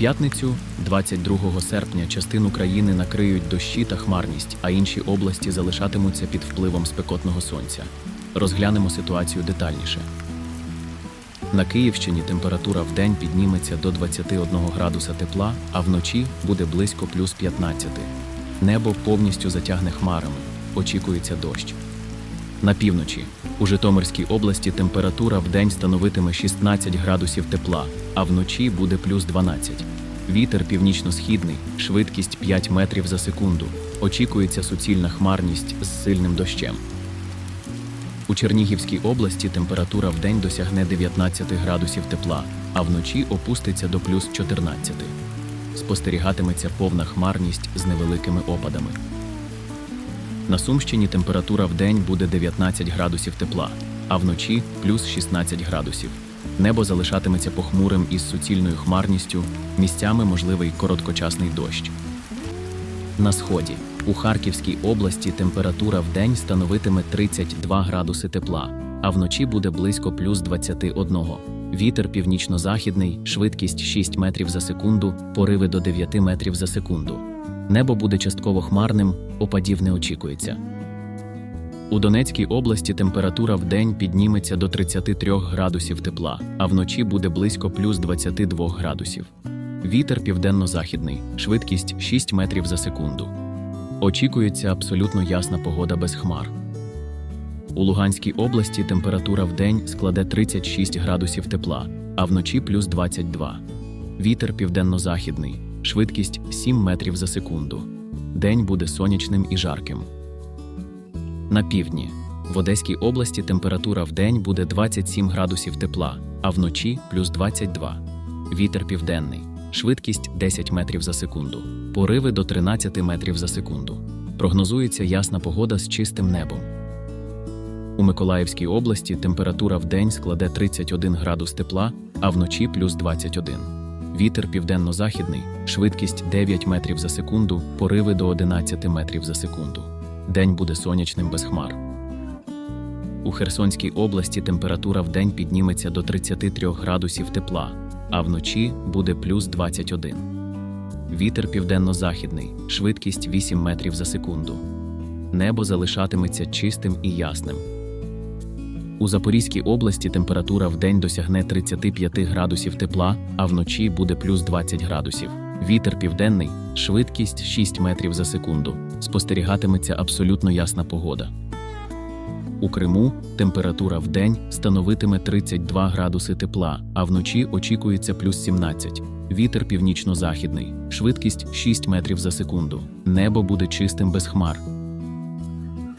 п'ятницю, 22 серпня, частину країни накриють дощі та хмарність, а інші області залишатимуться під впливом спекотного сонця. Розглянемо ситуацію детальніше. На Київщині температура в день підніметься до 21 градуса тепла, а вночі буде близько плюс 15. Небо повністю затягне хмарами. Очікується дощ. На півночі у Житомирській області температура в день становитиме 16 градусів тепла, а вночі буде плюс 12. Вітер північно-східний, швидкість 5 метрів за секунду. Очікується суцільна хмарність з сильним дощем. У Чернігівській області температура в день досягне 19 градусів тепла, а вночі опуститься до плюс 14. Спостерігатиметься повна хмарність з невеликими опадами. На Сумщині температура в день буде 19 градусів тепла, а вночі плюс 16 градусів. Небо залишатиметься похмурим із суцільною хмарністю, місцями можливий короткочасний дощ. На сході у Харківській області температура в день становитиме 32 градуси тепла, а вночі буде близько плюс 21. Вітер північно-західний, швидкість 6 метрів за секунду, пориви до 9 метрів за секунду. Небо буде частково хмарним, опадів не очікується. У Донецькій області температура в день підніметься до 33 градусів тепла, а вночі буде близько плюс 22 градусів. Вітер південно-західний, швидкість 6 метрів за секунду. Очікується абсолютно ясна погода без хмар. У Луганській області температура в день складе 36 градусів тепла, а вночі плюс 22. Вітер південно-західний, швидкість 7 метрів за секунду. День буде сонячним і жарким. На півдні в Одеській області температура в день буде 27 градусів тепла, а вночі плюс 22. Вітер південний, швидкість 10 метрів за секунду, пориви до 13 метрів за секунду. Прогнозується ясна погода з чистим небом. У Миколаївській області температура в день складе 31 градус тепла, а вночі плюс 21. Вітер південно-західний, швидкість 9 метрів за секунду, пориви до 11 метрів за секунду. День буде сонячним без хмар. У Херсонській області температура в день підніметься до 33 градусів тепла, а вночі буде плюс 21. Вітер південно-західний, швидкість 8 метрів за секунду. Небо залишатиметься чистим і ясним. У Запорізькій області температура в день досягне 35 градусів тепла, а вночі буде плюс 20 градусів. Вітер південний, швидкість 6 метрів за секунду. Спостерігатиметься абсолютно ясна погода. У Криму температура в день становитиме 32 градуси тепла, а вночі очікується плюс 17. Вітер північно-західний, швидкість 6 метрів за секунду. Небо буде чистим без хмар.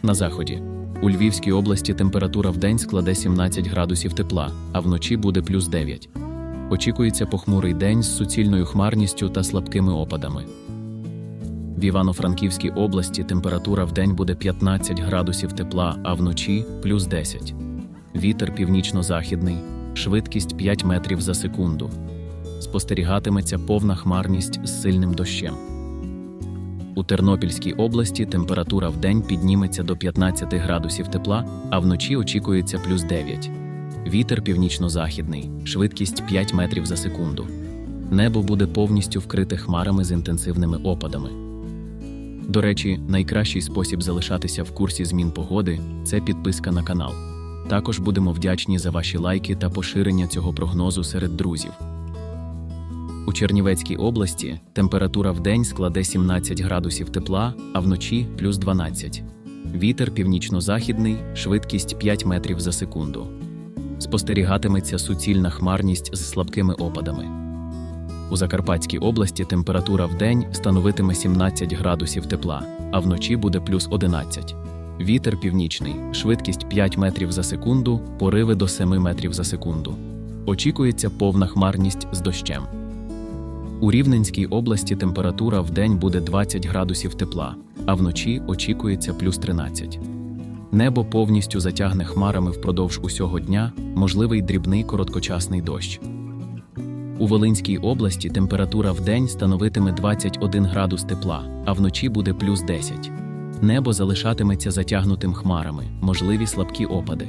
На заході. У Львівській області температура в день складе 17 градусів тепла, а вночі буде плюс 9. Очікується похмурий день з суцільною хмарністю та слабкими опадами. В Івано-Франківській області температура в день буде 15 градусів тепла, а вночі плюс 10. Вітер північно-західний, швидкість 5 метрів за секунду. Спостерігатиметься повна хмарність з сильним дощем. У Тернопільській області температура в день підніметься до 15 градусів тепла, а вночі очікується плюс 9. Вітер північно-західний, швидкість 5 метрів за секунду. Небо буде повністю вкрите хмарами з інтенсивними опадами. До речі, найкращий спосіб залишатися в курсі змін погоди це підписка на канал. Також будемо вдячні за ваші лайки та поширення цього прогнозу серед друзів. У Чернівецькій області температура в день складе 17 градусів тепла, а вночі плюс 12. Вітер північно-західний, швидкість 5 метрів за секунду. Спостерігатиметься суцільна хмарність з слабкими опадами. У Закарпатській області температура в день становитиме 17 градусів тепла, а вночі буде плюс 11. Вітер північний, швидкість 5 метрів за секунду, пориви до 7 метрів за секунду. Очікується повна хмарність з дощем. У Рівненській області температура в день буде 20 градусів тепла, а вночі очікується плюс 13. Небо повністю затягне хмарами впродовж усього дня, можливий дрібний короткочасний дощ. У Волинській області температура в день становитиме 21 градус тепла, а вночі буде плюс 10. Небо залишатиметься затягнутим хмарами, можливі слабкі опади.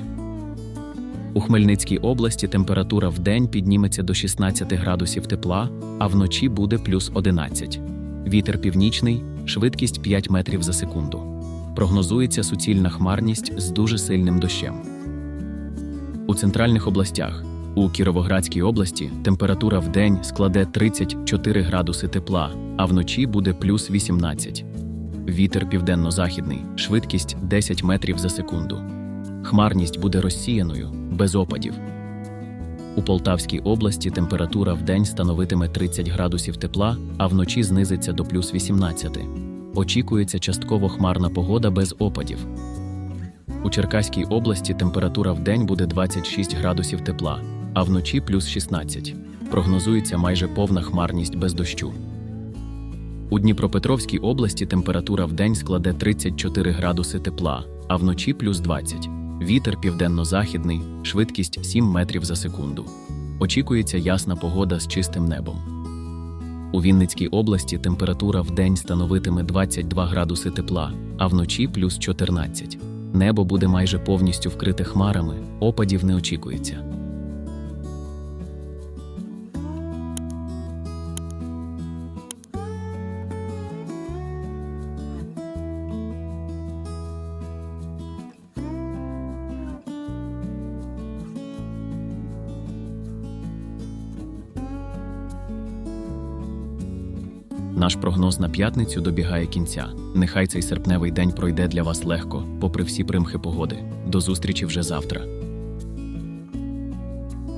У Хмельницькій області температура в день підніметься до 16 градусів тепла, а вночі буде плюс 11. Вітер північний, швидкість 5 метрів за секунду. Прогнозується суцільна хмарність з дуже сильним дощем. У центральних областях у Кіровоградській області температура в день складе 34 градуси тепла, а вночі буде плюс 18. Вітер південно-західний, швидкість 10 метрів за секунду. Хмарність буде розсіяною, без опадів. У Полтавській області температура в день становитиме 30 градусів тепла, а вночі знизиться до плюс 18. Очікується частково хмарна погода без опадів. У Черкаській області температура в день буде 26 градусів тепла, а вночі плюс 16. Прогнозується майже повна хмарність без дощу. У Дніпропетровській області температура в день складе 34 градуси тепла, а вночі плюс 20. Вітер південно-західний, швидкість 7 метрів за секунду. Очікується ясна погода з чистим небом. У Вінницькій області температура в день становитиме 22 градуси тепла, а вночі плюс 14. Небо буде майже повністю вкрите хмарами, опадів не очікується. Наш прогноз на п'ятницю добігає кінця. Нехай цей серпневий день пройде для вас легко, попри всі примхи погоди. До зустрічі вже завтра.